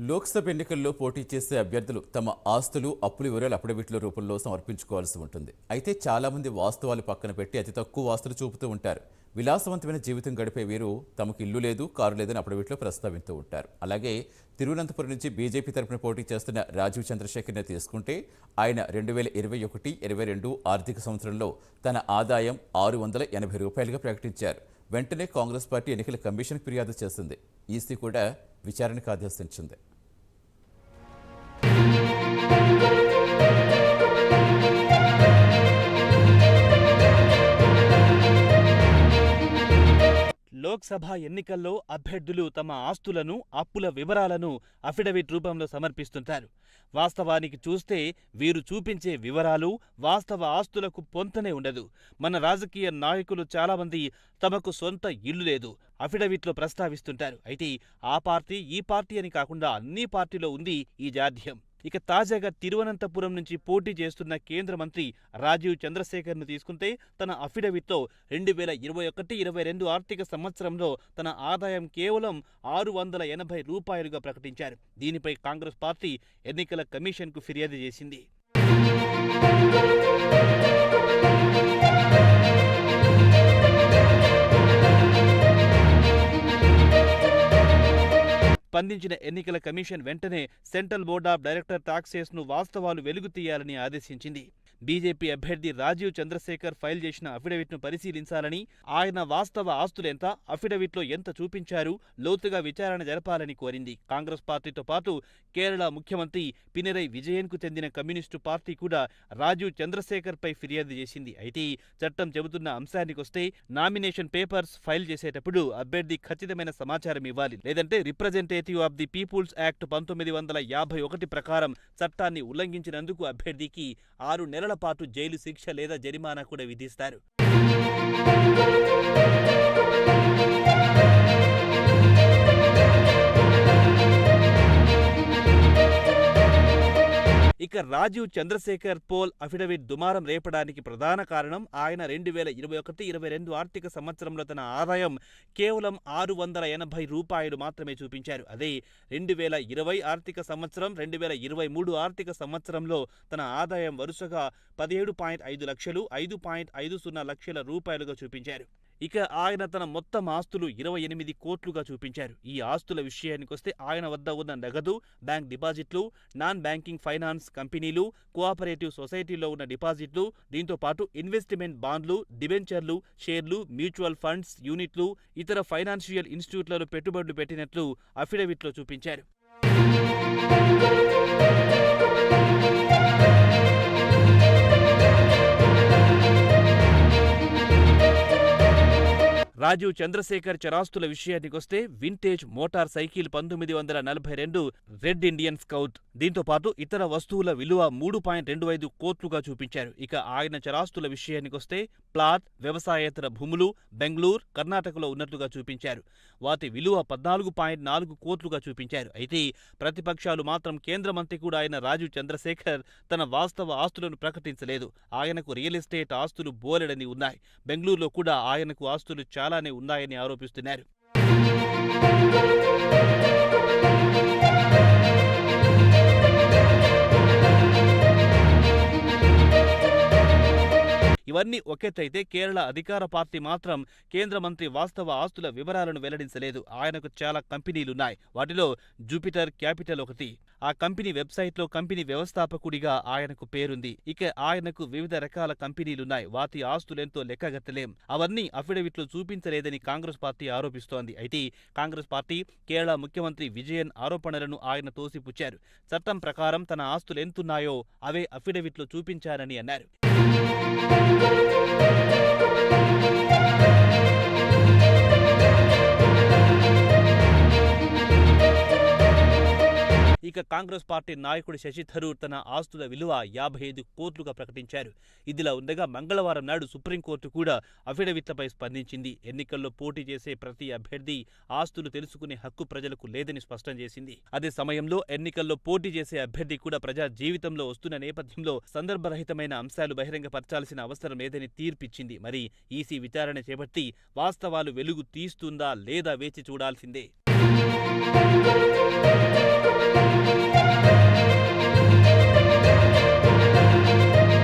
లోక్సభ ఎన్నికల్లో పోటీ చేసే అభ్యర్థులు తమ ఆస్తులు అప్పుల వివరాలు అఫిడవిట్ల రూపంలో సమర్పించుకోవాల్సి ఉంటుంది. అయితే చాలామంది వాస్తవాలు పక్కన పెట్టి అతి తక్కువ ఆస్తులు చూపుతూ ఉంటారు. విలాసవంతమైన జీవితం గడిపే వీరు తమకు ఇల్లు లేదు కారు లేదని అఫిడవిట్లో ప్రస్తావిస్తూ ఉంటారు. అలాగే తిరువనంతపురం నుంచి బీజేపీ తరపున పోటీ చేస్తున్న రాజీవ్ చంద్రశేఖర్ని తీసుకుంటే ఆయన రెండు వేల ఇరవై ఒకటి ఇరవై రెండు ఆర్థిక సంవత్సరంలో తన ఆదాయం ఆరు వందల ఎనభై రూపాయలుగా ప్రకటించారు. వెంటనే కాంగ్రెస్ పార్టీ ఎన్నికల కమిషన్కి ఫిర్యాదు చేసింది. ఈసీ కూడా విచారణకు ఆదేశించింది. లోక్సభ ఎన్నికల్లో అభ్యర్థులు తమ ఆస్తులను అప్పుల వివరాలను అఫిడవిట్ రూపంలో సమర్పిస్తుంటారు. వాస్తవానికి చూస్తే వీరు చూపించే వివరాలు వాస్తవ ఆస్తులకు పొంతనే ఉండదు. మన రాజకీయ నాయకులు చాలామంది తమకు సొంత ఇల్లు లేదు అఫిడవిట్లో ప్రస్తావిస్తుంటారు. అయితే ఆ పార్టీ ఈ పార్టీ అని కాకుండా అన్ని పార్టీలో ఉంది ఈ జాఢ్యం ఇక తాజాగా తిరువనంతపురం నుంచి పోటీ చేస్తున్న కేంద్ర మంత్రి రాజీవ్ చంద్రశేఖర్ను తీసుకుంటే తన అఫిడవిట్లో రెండు వేల ఇరవై ఒకటి ఇరవై రెండు ఆర్థిక సంవత్సరంలో తన ఆదాయం కేవలం ఆరు వందల ఎనభై రూపాయలుగా ప్రకటించారు. దీనిపై కాంగ్రెస్ పార్టీ ఎన్నికల కమిషన్కు ఫిర్యాదు చేసింది. స్పందించిన ఎన్నికల కమిషన్ వెంటనే సెంట్రల్ బోర్డ్ ఆఫ్ డైరెక్టర్ టాక్సేస్ను వాస్తవాలు వెలుగు తీయాలని ఆదేశించింది. బీజేపీ అభ్యర్థి రాజీవ్ చంద్రశేఖర్ ఫైల్ చేసిన అఫిడవిట్ను పరిశీలించాలని ఆయన వాస్తవ ఆస్తులెంత అఫిడవిట్లో ఎంత చూపించారు లోతుగా విచారణ జరపాలని కోరింది. కాంగ్రెస్ పార్టీతో పాటు కేరళ ముఖ్యమంత్రి పినరై విజయన్కు చెందిన కమ్యూనిస్టు పార్టీ కూడా రాజీవ్ చంద్రశేఖర్పై ఫిర్యాదు చేసింది. అయితే చట్టం చెబుతున్న అంశానికొస్తే నామినేషన్ పేపర్స్ ఫైల్ చేసేటప్పుడు అభ్యర్థి ఖచ్చితమైన సమాచారం ఇవ్వాలి. లేదంటే representative of the people's act పంతొమ్మిది వందల యాభై ఒకటి ప్రకారం చట్టాన్ని ఉల్లంఘించినందుకు అభ్యర్థికి ఆరు నెలల పాటు జైలు శిక్ష లేదా జరిమానా కూడా విధిస్తారు. ఇక రాజీవ్ చంద్రశేఖర్ పోల్ అఫిడవిట్ దుమారం రేపడానికి ప్రధాన కారణం ఆయన రెండు వేల ఇరవై ఒకటి ఇరవై రెండు ఆర్థిక సంవత్సరంలో తన ఆదాయం కేవలం ఆరు వందల ఎనభై రూపాయలు మాత్రమే చూపించారు. అదే రెండు వేల ఇరవై ఆర్థిక సంవత్సరం రెండు వేల ఇరవై మూడు ఆర్థిక సంవత్సరంలో తన ఆదాయం వరుసగా పదిహేడు పాయింట్ ఐదు లక్షలు ఐదు పాయింట్ ఐదు సున్నా లక్షల రూపాయలుగా చూపించారు. ఇక ఆయన తన మొత్తం ఆస్తులు ఇరవై ఎనిమిది కోట్లుగా చూపించారు. ఈ ఆస్తుల విషయానికొస్తే ఆయన వద్ద ఉన్న నగదు బ్యాంక్ డిపాజిట్లు నాన్ బ్యాంకింగ్ ఫైనాన్స్ కంపెనీలు కోఆపరేటివ్ సొసైటీలో ఉన్న డిపాజిట్లు దీంతో పాటు ఇన్వెస్ట్మెంట్ బాండ్లు డిబెంచర్లు షేర్లు మ్యూచువల్ ఫండ్స్ యూనిట్లు ఇతర ఫైనాన్షియల్ ఇన్స్టిట్యూట్లలో పెట్టుబడులు పెట్టినట్లు అఫిడవిట్లో చూపించారు. రాజీవ్ చంద్రశేఖర్ చరాస్తుల విషయానికొస్తే వింటేజ్ మోటార్ సైకిల్ పంతొమ్మిది వందల నలభై రెండు రెడ్ ఇండియన్ స్కౌట్. దీంతో పాటు ఇతర వస్తువుల విలువ మూడు పాయింట్ రెండు ఐదు కోట్లుగా చూపించారు. ఇక ఆయన చరాస్తుల విషయానికొస్తే ప్లాట్ వ్యవసాయేతర భూములు బెంగళూరు కర్ణాటకలో ఉన్నట్లుగా చూపించారు. వాటి విలువ పద్నాలుగు పాయింట్ నాలుగు కోట్లుగా చూపించారు. అయితే ప్రతిపక్షాలు మాత్రం కేంద్ర మంత్రి కూడా అయిన రాజీవ్ చంద్రశేఖర్ తన వాస్తవ ఆస్తులను ప్రకటించలేదు. ఆయనకు రియల్ ఎస్టేట్ ఆస్తులు బోలెడని ఉన్నాయి. బెంగళూరులో కూడా ఆయనకు ఆస్తులు చాలా చాలానే ఉన్నాయని ఆరోపిస్తున్నారు. ఇవన్నీ ఒకెత్తైతే కేరళ అధికార పార్టీ మాత్రం కేంద్ర మంత్రి వాస్తవ ఆస్తుల వివరాలను వెల్లడించలేదు. ఆయనకు చాలా కంపెనీలున్నాయి. వాటిలో జూపిటర్ క్యాపిటల్ ఒకటి ఆ కంపెనీ వెబ్సైట్లో కంపెనీ వ్యవస్థాపకుడిగా ఆయనకు పేరుంది. ఇక ఆయనకు వివిధ రకాల కంపెనీలున్నాయి. వాటి ఆస్తులెంతో లెక్కగట్టలేం. అవన్నీ అఫిడవిట్లు చూపించలేదని కాంగ్రెస్ పార్టీ ఆరోపిస్తోంది. అయితే కాంగ్రెస్ పార్టీ కేరళ ముఖ్యమంత్రి విజయన్ ఆరోపణలను ఆయన తోసిపుచ్చారు. చట్టం ప్రకారం తన ఆస్తులెంతున్నాయో అవే అఫిడవిట్లు చూపించారని అన్నారు. Música ఇక కాంగ్రెస్ పార్టీ నాయకుడు శశి థరూర్ తన ఆస్తుల విలువ యాభై ఐదు కోట్లుగా ప్రకటించారు. ఇదిలా ఉండగా మంగళవారం నాడు సుప్రీంకోర్టు కూడా అఫిడవిట్లపై స్పందించింది. ఎన్నికల్లో పోటీ చేసే ప్రతి అభ్యర్థి ఆస్తులు తెలుసుకునే హక్కు ప్రజలకు లేదని స్పష్టం చేసింది. అదే సమయంలో ఎన్నికల్లో పోటీ చేసే అభ్యర్థి కూడా ప్రజా జీవితంలో వస్తున్న నేపథ్యంలో సందర్భరహితమైన అంశాలు బహిరంగపరచాల్సిన అవసరం లేదని తీర్పిచ్చింది. మరి ఈసీ విచారణ చేపట్టి వాస్తవాలు వెలుగు తీస్తుందా లేదా వేచి చూడాల్సిందే. Música